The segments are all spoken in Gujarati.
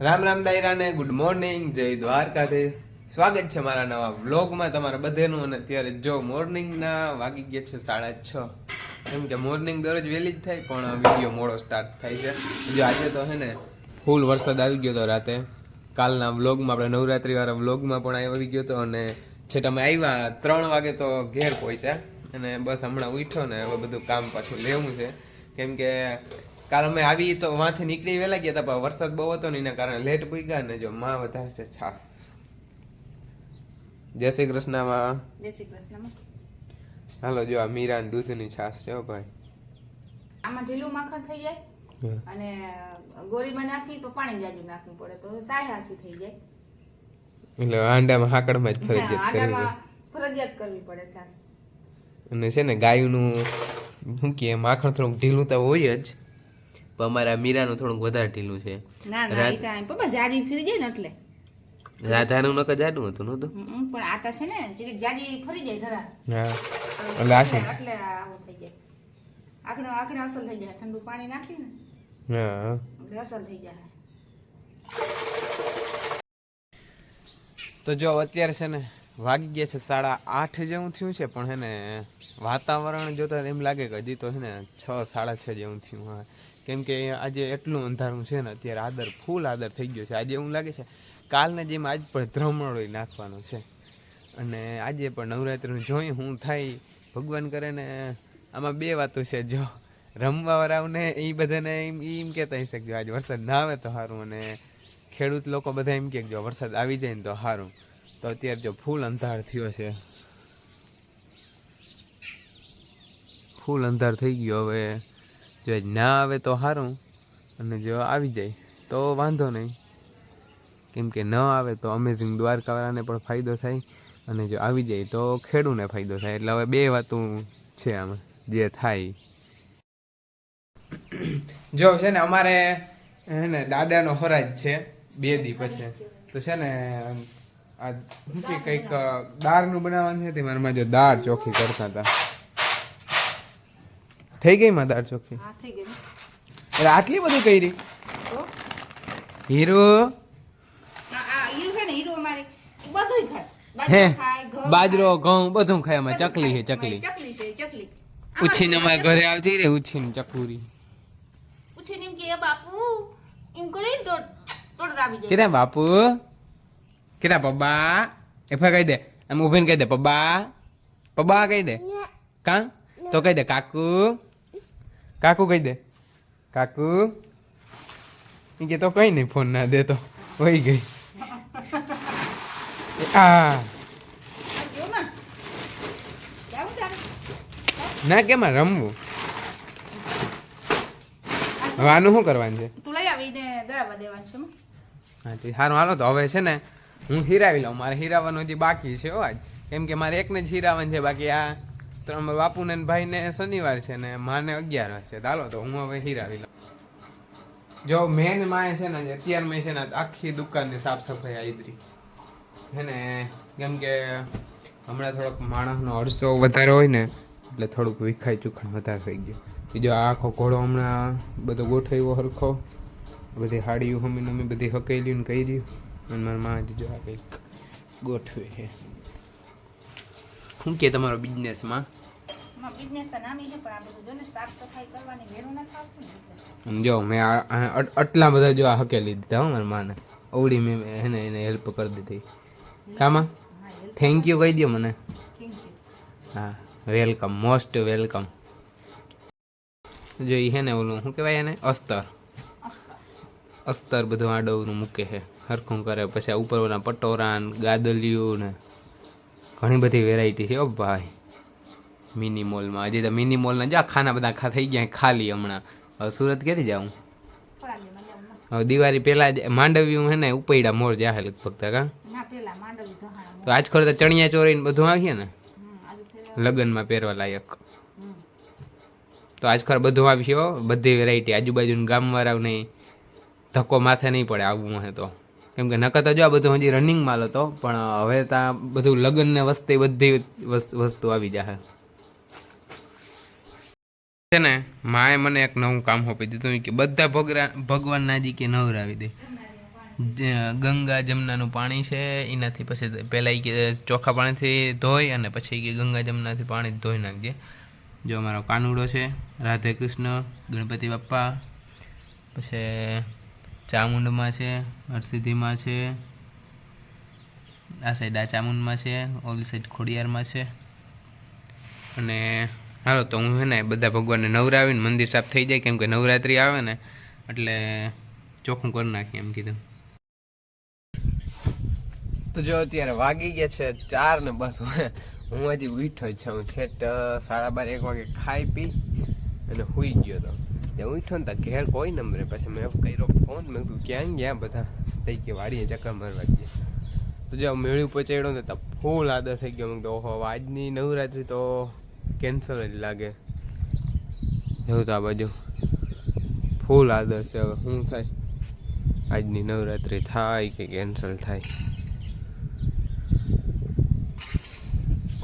રામ રામ દાયરાને ગુડ મોર્નિંગ જય દ્વારકાધીશ. સ્વાગત છે મારા નવા વ્લોગમાં તમારા બધેનું. અને અત્યારે જો મોર્નિંગના વાગી ગયા છે સાડા છ. એમ કે મોર્નિંગ દરરોજ વહેલી જ થાય, પણ વીડિયો મોડો સ્ટાર્ટ થાય છે. જો આજે તો હે ને ફૂલ વરસાદ આવી ગયો હતો રાતે. કાલના વ્લોગમાં આપણે નવરાત્રિવાળા વ્લોગમાં પણ આવી ગયો હતો. અને છે તમે આવ્યા, ત્રણ વાગે તો ઘેર પહોંચ્યા. અને બસ હમણાં ઉઠ્યો ને, હવે બધું કામ પાછું લેવું છે. કેમ કે કાલ અમે આવી તો વાંથી નીકળી વહેલા ગયા હતા પણ વરસાદ બહુ હતો ને એના કારણે લેટ પૂગ્યા ને જો માં વધારે છે છાસ. જય શ્રી કૃષ્ણમાં. જય શ્રી હાલો જો આ મીરા ને દૂધની છાસ છે ભાઈ. આમાં ઢીલું માખણ થઈ જાય અને ગોળીમાં નાખી તો પાણી જાજુ નાખવું પડે તો સાય હાસી થઈ જાય. એટલે આંડામાં હાકડમાં જ ફરજિયાત કરવી ફરજિયાત કરવી પડે છાસ. અને છે ને ગાયનું શું કે માખણ થોડુંક ઢીલું તો હોય જ. પણ અમારા મીરાનું થોડુંક વધારે ઢીલું છે. ના ના રાત- એ તો પપ્પા જાજી ફરી જાય ને એટલે. રાધાનું નકર જાડું હતું નહોતું? પણ આ તા છે ને જરીક જાડી ફરી જાય ધરા હા એટલે આ છે એટલે આવું થઈ જાય. આકડે આકડે અસલ થઈ જાય ઠંડુ પાણી નાખી ને હા. એટલે અસલ થઈ જાય. તો જો અત્યારે છે ને વાગી ગયા છે સાડા આઠ જેવું થયું છે પણ હે ને વાતાવરણ જોતા એમ લાગે કે હજી તો છે ને છ સાડા છ જેવું થયું હા કેમ કે આજે એટલું અંધારું છે ને, અત્યારે આદર ફૂલ આદર થઈ ગયો છે. આજે એવું લાગે છે કાલને જેમ આજ પણ ધ્રમણો નાખવાનો છે. અને આજે પણ નવરાત્રિનું જોઈ હું થાય, ભગવાન કરે ને આમાં બે વાતો છે. જો રમવાવાળાઓને એ બધાને એમ એમ કહેતા હશે કે જો આજે વરસાદ ના આવે તો સારું અને ખેડૂત લોકો બધા એમ કે જો વરસાદ આવી જાય ને તો સારું તો અત્યારે જો ફૂલ અંધાર થયો છે. ફૂલ અંધાર થઈ ગયો હવે. જો ના આવે તો સારું અને જો આવી જાય, તો વાંધો નહીં. કેમ કે ન આવે તો અમેઝિંગ દ્વારકાવાળાને પણ ફાયદો થાય અને જો આવી જાય તો ખેડૂને ફાયદો થાય. એટલે હવે બે વાતું છે આમાં, જે થાય. જો છે ને અમારે ને, દાદાનો ફરજ છે બે દી પછી તો છે ને, આ કંઈક દાળનું બનાવવાનું છે તે મારામાં જો દાળ ચોખ્ખી કરતા હતા. થઈ ગઈ માં દાળ ચોખ્ખી હા થઈ ગયું એટલે આટલી બધી કરી? હીરો? આ આ હીરું છે ને હીરું અમારે બધુંય ખાય. હે બાજરો ઘઉં બધું ખાય અમે ચકલી છે ચકલી. ચકલી ઉછીને અમારે ઘરે આવતી રે ઉછીને ચકુરી. ઉઠીને એમ કે બાપુ એમ કરી આવી જાય કેતા બાપુ કેતા પબ્બા એફા કહી દે આમ ઉભીને કહી દે પબ્બા પબ્બા કહી દે. કા? તો કહી દે કાકુ કાકુ કહી દે. કાકુ? કે તો કઈ નહીં ફોન ના દે તો વહી ગઈ. આ. ને કેમાં રમવું? હવે આનું શું કરવાનું છે? તું લઈ આવીને દરાવા દેવાનું છે હા. તે સારું. હાલો તો હવે છે ને હું હીરાવી લઉં. મારે હીરાવાનું હજી બાકી છે હો આજ. કેમ કે મારે એકને જ હીરાવાનું છે બાકી આ ત્રણ બાપુને ભાઈને શનિવાર છે ને માને અગિયાર છે. ચાલો તો હું હવે હીરાવી લઉં. જો મેન માએ છે ને અત્યારમાં છે ને આખી દુકાનની સાફ સફાઈ આદરી છે ને, કેમ કે હમણાં થોડોક માણસનો અરસો વધારે હોય ને, એટલે થોડુંક વિખાઈ ચૂખણ વધારે થઈ ગયું. બીજો આખો ઘોડો હમણાં બધો ગોઠવ્યો હરખો. બધી હાડીઓ હમી નમી બધી હકેલી ને કહી રહ્યું અને મારા માં જો આ કંઈક ગોઠવે છે. શું કે તમારો બિઝનેસમાં માં? બિઝનેસ તો નામી છે પણ આ બધું જો ને સાફ સફાઈ કરવાની વેરું ના થાતું ને જો મેં આટલા બધા જો આ હકેલી દીધા હો મારા માને. અવડી મેં એને એને હેલ્પ કરી દીધી. કામાં? થેન્ક યુ કહી દો મને. હા વેલકમ મોસ્ટ વેલકમ જો એ હે ને ઓલું શું કહેવાય એને? અસ્તર. અસ્તર. બધું આડવનું મૂકે છે. હરખું કરે. પછી ઉપર ઓલા પટોરા ગાદલિયું ને ઘણી બધી વેરાયટી છે ઓ ભાઈ. મિની મોલમાં હજી તો મિની મોલના જા ખાના બધા ખા થઈ ગયા ખાલી હમણાં. હવે સુરત ક્યાંથી જાઉં? હવે દિવાળી પહેલાં જ માંડવી હે ને ઉપૈડા મોર જાહે લગભગ તો કા? પેલા તો આજ ખરો તો ચણિયા ચોરીને બધું આવીએ ને? લગ્નમાં પહેરવા લાયક. તો આજ ખર બધું આવ્યો હો બધી વેરાયટી આજુબાજુનું ગામવાળા નહીં ધક્કો માથે નહીં પડે આવવું હે તો. કેમ કે નકર તો જો આ બધું હજી રનિંગ માલ હતો પણ હવે ત્યાં બધું લગ્ન ને વસ્તી બધી વસ્તુ આવી જશે છે ને, માએ મને એક નવું કામ સોંપી દીધું કે બધા ભગરા ભગવાનના જી કે નવરાવી દે. ગંગા જમનાનું પાણી છે, એનાથી પછી પહેલાં કે ચોખ્ખા પાણીથી ધોઈ અને પછી કે ગંગા જમનાથી પાણી ધોઈ નાખજે. જો અમારો કાનુડો છે, રાધે કૃષ્ણ, ગણપતિ બાપ્પા, પછી ચામુંડમાં છે, હરસિદ્ધિમાં છે, આ સાઈડ આ ચામુંડમાં છે, ઓલી સાઈડ ખોડિયારમાં છે. અને હાલો, તો હું હે ને બધા ભગવાનને નવરાવીને મંદિર સાફ થઈ જાય, કેમ કે નવરાત્રિ આવે ને, એટલે ચોખ્ખું કરી નાખીએ એમ કીધું. તો જો અત્યારે વાગી ગયા છે ચાર ને બસ, હું હજી ઉઠો જ હું છેટ સાડા બાર, એક વાગે ખાઈ પી અને હુઈ ગયો તો. ત્યાં ઉઠો ને ત્યાં ઘેર કોઈ નંબરે પછી મેં કર્યો ફોન, મેં કીધું, ક્યાં ગયા બધા? થઈ કે વાડીએ ચક્કર મારવા ગયા. તો જો મેળ્યું પચાડ્યો ને તો ફૂલ આદર થઈ ગયો. મેં કીધું, ઓહો, આજની નવરાત્રી તો કેન્સલ જ લાગે. એવું તો આ બાજુ ફૂલ આદર છે હવે. શું થાય? આજની નવરાત્રી થાય કે કેન્સલ થાય?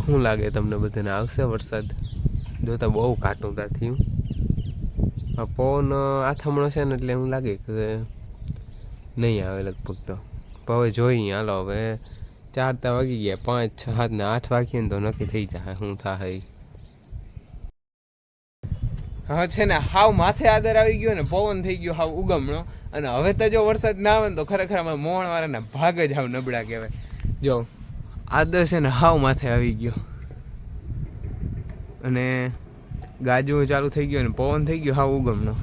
શું લાગે તમને બધાને? આવશે વરસાદ? જોતા બહુ કાટુંતા થયું. આ પવન આથમણો છે ને એટલે એવું લાગે કે નહીં આવે લગભગ તો. હવે જોઈએ, હાલો, હવે ચાર તા વાગી ગયા. પાંચ, છ, સાત ને આઠ વાગીએ ને તો નક્કી થઈ જાય. શું થાય. હવે છે ને, હાવ માથે આદર આવી ગયો ને, પવન થઈ ગયો, હાવ ઉગમણો. અને હવે તો જો વરસાદ ના આવે ને, તો ખરેખર અમારા મોણવાળાને ભાગ જ હાવ નબળા કહેવાય. જો, આદર છે ને હાવ માથે આવી ગયો. અને ગાજુ ચાલુ થઈ ગયો ને, પવન થઈ ગયો, હાવ ઉગમણો.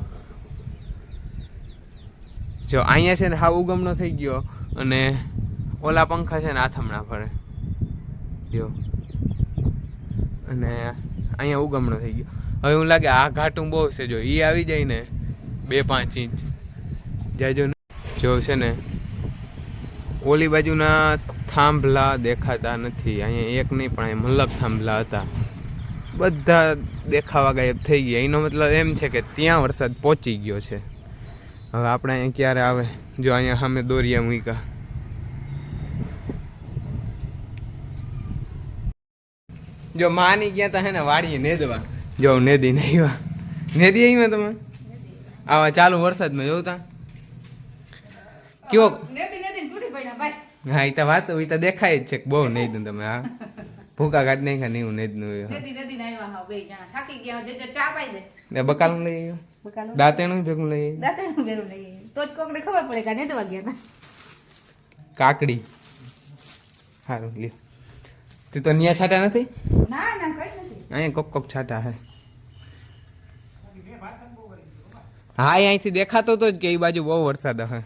જો, અહીંયા છે ને હાવ ઉગમણો થઈ ગયો અને ઓલા પંખા છે ને આથમણા ફરે. જો. અને અહીંયા ઉગમણો થઈ ગયો. હવે એવું લાગે આ ઘાટું બહુ છે. જો એ આવી જાય ને, બે પાંચ ઇંચ. જાજો જો છે ને, ઓલી બાજુના થાંભલા દેખાતા નથી. અહીંયા એક નહીં, પણ મલક થાંભલા હતા. બધા દેખાવા ગાયબ થઈ ગયા. એનો મતલબ એમ છે કે ત્યાં વરસાદ પહોંચી ગયો છે. હવે આપણે અહીંયા ક્યારે આવે? જો અહીંયા સામે દોરિયા મૂકા જો માની ગયા તા હે ને વાડીએ નેદવા. જો નેદી ને આવ્યા નેદી આવ્યા તમે? આવા ચાલુ વરસાદમાં કયો તૂટી પડ્યા ભાઈ હા એ તો વાત એ તો દેખાય જ છે કે બહુ નહીં દઉં તમે હા. ભૂકા કાઢ નહીં ખા નહીં નહીં નેતી નેતી ને આવ્યા બકાલું લઈ આવ્યો દાંતેણું ભેગું લઈ આવ્યું દાંતેણું ભેગું લઈ આવ્યું તો જ કોકને ખબર પડે કે નેદવા ગયા હતા કાકડી. સારું લ્યો. તે તો ન્યા છાટા નથી? ના ના કઈ નથી. અહીંયા કોક કોક છાટા હે. હા અહીંથી દેખાતો તો જ કે એ બાજુ બહુ વરસાદ હે